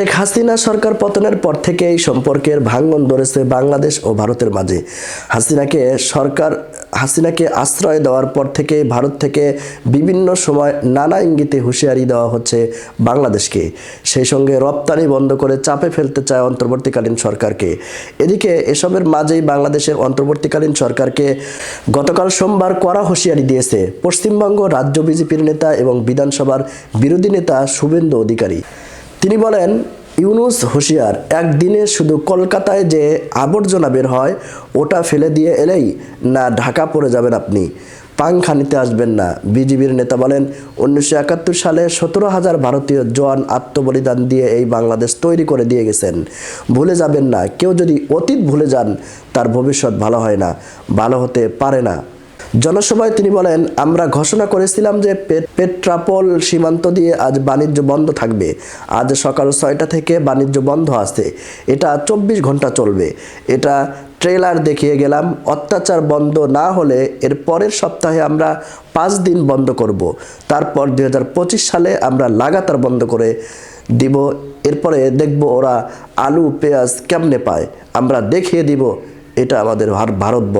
শেখ হাসিনা সরকার পতনের পর থেকে এই সম্পর্কের ভাঙন ধরেছে বাংলাদেশ ও ভারতের মাঝে। হাসিনাকে সরকার, হাসিনাকে আশ্রয় দেওয়ার পর থেকে ভারত থেকে বিভিন্ন সময় নানা ইঙ্গিতে হুঁশিয়ারি দেওয়া হচ্ছে বাংলাদেশকে। সেই সঙ্গে রপ্তানি বন্ধ করে চাপে ফেলতে চায় অন্তর্বর্তীকালীন সরকারকে। এদিকে এসবের মাঝেই বাংলাদেশের অন্তর্বর্তীকালীন সরকারকে গতকাল সোমবার কড়া হুঁশিয়ারি দিয়েছে পশ্চিমবঙ্গ রাজ্য বিজেপির নেতা এবং বিধানসভার বিরোধী নেতা শুভেন্দু অধিকারী। তিনি বলেন, ইউনুস হুঁশিয়ার, একদিনে শুধু কলকাতায় যে আবর্জনা বের হয়, ওটা ফেলে দিয়ে এলেই না ঢাকা পড়ে যাবেন আপনি। পাংখা নিতে আসবেন না। বিজিবির নেতা বলেন, উনিশশো একাত্তর সালে সতেরো হাজার ভারতীয় জওয়ান আত্মবলিদান দিয়ে এই বাংলাদেশ তৈরি করে দিয়ে গেছেন। ভুলে যাবেন না, কেউ যদি অতীত ভুলে যান, তার ভবিষ্যৎ ভালো হয় না, ভালো হতে পারে না। জনসভায় তিনি বলেন, আমরা ঘোষণা করেছিলাম যে পেট্রাপোল সীমান্ত দিয়ে আজ বাণিজ্য বন্ধ থাকবে। আজ সকাল ছয়টা থেকে বাণিজ্য বন্ধ আছে। এটা চব্বিশ ঘণ্টা চলবে। এটা ট্রেলার দেখিয়ে গেলাম। অত্যাচার বন্ধ না হলে এর পরের সপ্তাহে আমরা পাঁচ দিন বন্ধ করব। তারপর দু হাজার পঁচিশ সালে আমরা লাগাতার বন্ধ করে দিব। এরপরে দেখব ওরা আলু, পেঁয়াজ কেমনে পায়। আমরা দেখিয়ে দিব। এটা আমাদের ভার- ভারতবর্ষ।